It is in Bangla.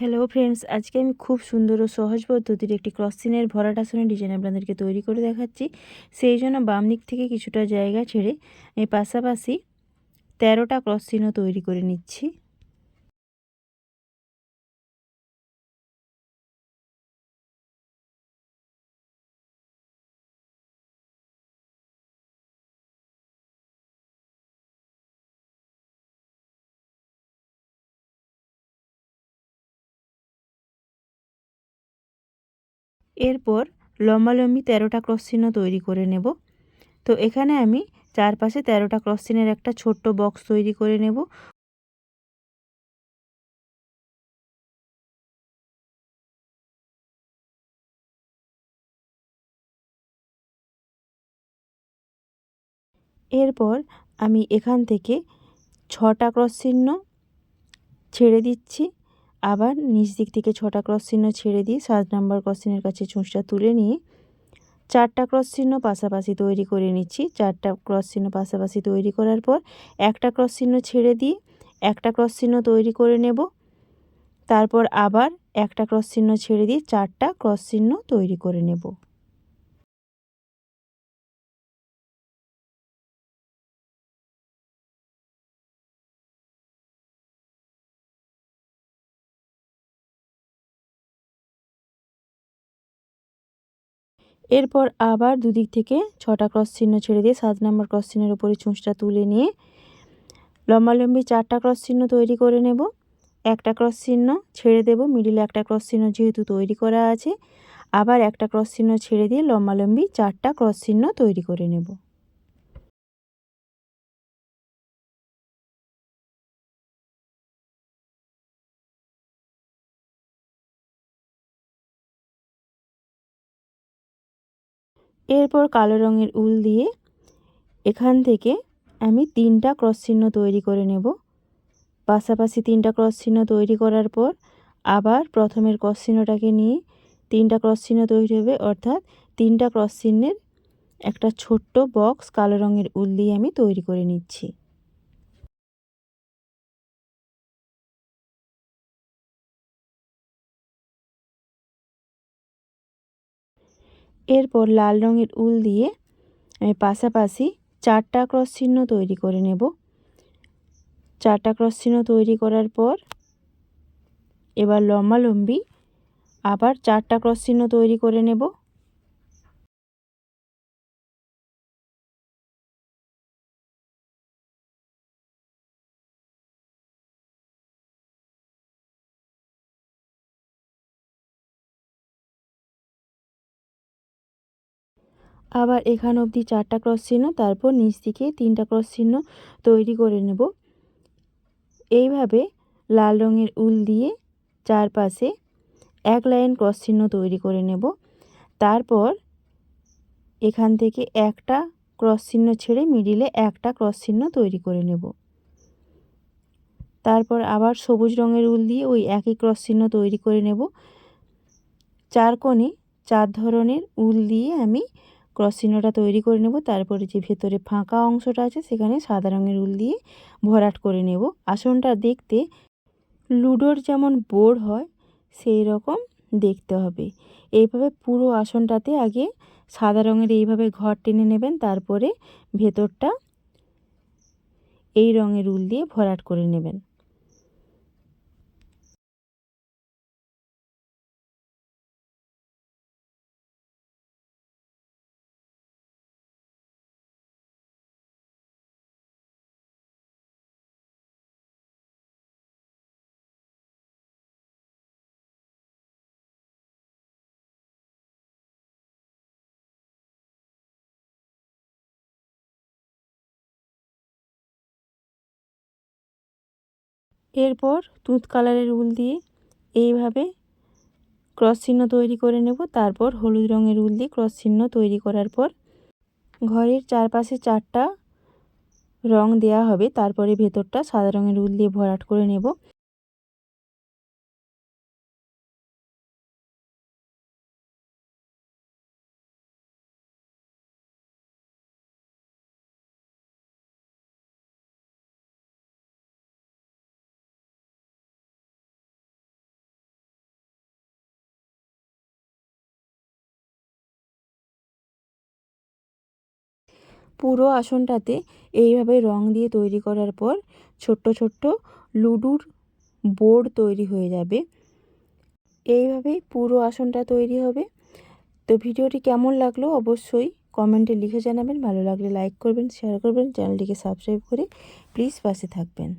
হ্যালো ফ্রেন্ডস আজকে আমি খুব সুন্দর ও সহজ পদ্ধতির একটি ক্রসিনের ভরাট আসনের ডিজাইন আপনাদেরকে তৈরি করে দেখাচ্ছি। সেই জন্য বাম দিক থেকে কিছুটা জায়গা ছেড়ে আমি পাশাপাশি তেরোটা ক্রসিনও তৈরি করে নিচ্ছি। এরপর লম্বালম্বি তেরোটা ক্রস চিহ্ন তৈরি করে নেব। তো এখানে আমি চারপাশে তেরোটা ক্রস চিহ্নের একটা ছোট্ট বক্স তৈরি করে নেব। এরপর আমি এখান থেকে ছটা ক্রস চিহ্ন ছেড়ে দিচ্ছি। আবার নিচ দিক থেকে ছটা ক্রস চিহ্ন ছেড়ে দিয়ে সাত নাম্বার ক্রস চিহ্নের কাছে চুঁচটা তুলে নিয়ে চারটা ক্রস চিহ্ন পাশাপাশি তৈরি করে নিচ্ছি। চারটা ক্রস চিহ্ন পাশাপাশি তৈরি করার পর একটা ক্রস চিহ্ন ছেড়ে দিয়ে একটা ক্রস চিহ্ন তৈরি করে নেব। তারপর আবার একটা ক্রস চিহ্ন ছেড়ে দিয়ে চারটা ক্রস চিহ্ন তৈরি করে নেব। এরপর আবার দুদিক থেকে ছটা ক্রস চিহ্ন ছেড়ে দিয়ে সাত নম্বর ক্রস চিহ্নের উপরে চুঁচটা তুলে নিয়ে লম্বালম্বি চারটা ক্রস চিহ্ন তৈরি করে নেব। একটা ক্রস চিহ্ন ছেড়ে দেব মিডিলে একটা ক্রস চিহ্ন যেহেতু তৈরি করা আছে, আবার একটা ক্রস চিহ্ন ছেড়ে দিয়ে লম্বালম্বি চারটা ক্রস চিহ্ন তৈরি করে নেব। এরপর কালো রঙের উল দিয়ে এখান থেকে আমি তিনটা ক্রস চিহ্ন তৈরি করে নেব। পাশাপাশি তিনটা ক্রস চিহ্ন তৈরি করার পর আবার প্রথমের ক্রস চিহ্নটাকে নিয়ে তিনটা ক্রস চিহ্ন তৈরি হবে, অর্থাৎ তিনটা ক্রস চিহ্নের একটা ছোট্ট বক্স কালো রঙের উল দিয়ে আমি তৈরি করে নিচ্ছি। এরপর লাল রঙের উল দিয়ে আমি পাশাপাশি চারটা ক্রস চিহ্ন তৈরি করে নেব। চারটা ক্রস চিহ্ন তৈরি করার পর এবার লম্বালম্বি আবার চারটা ক্রস চিহ্ন তৈরি করে নেব। আবার এখান অবধি চারটা ক্রস চিহ্ন, তারপর নিচ দিকে তিনটা ক্রস চিহ্ন তৈরি করে নেব। এইভাবে লাল রঙের উল দিয়ে চারপাশে এক লাইন ক্রস চিহ্ন তৈরি করে নেব। তারপর এখান থেকে একটা ক্রস চিহ্ন ছেড়ে মিডিলে একটা ক্রস চিহ্ন তৈরি করে নেব। তারপর আবার সবুজ রঙের উল দিয়ে ওই একই ক্রস চিহ্ন তৈরি করে নেব। চার কোণে চার ধরনের উল দিয়ে আমি ক্রস চিহ্নটা তৈরি করে নেব। তারপরে যে ভেতরে ফাঁকা অংশটা আছে, সেখানে সাদা রঙের উল দিয়ে ভরাট করে নেব। আসনটা দেখতে লুডোর যেমন বোর্ড হয়, সেই রকম দেখতে হবে। এইভাবে পুরো আসনটাতে আগে সাদা রঙের এইভাবে ঘর টেনে নেবেন, তারপরে ভেতরটা এই রঙের উল দিয়ে ভরাট করে নেবেন। এরপর তুঁত কালারের উল দিয়ে এইভাবে ক্রস চিহ্ন তৈরি করে নেব। তারপর হলুদ রঙের উল দিয়ে ক্রস চিহ্ন তৈরি করার পর ঘরের চারপাশে চারটা রং দেয়া হবে। তারপরে ভেতরটা সাদা রঙের উল দিয়ে ভরাট করে নেব। পুরো আসনটাতে এইভাবে রং দিয়ে তৈরি করার পর ছোট্ট ছোট্ট লুডুর বোর্ড তৈরি হয়ে যাবে। এইভাবেই পুরো আসনটা তৈরি হবে। তো ভিডিওটি কেমন লাগল অবশ্যই কমেন্টে লিখে জানাবেন। ভালো লাগলে লাইক করবেন, শেয়ার করবেন, চ্যানেলটিকে সাবস্ক্রাইব করে প্লিজ পাশে থাকবেন।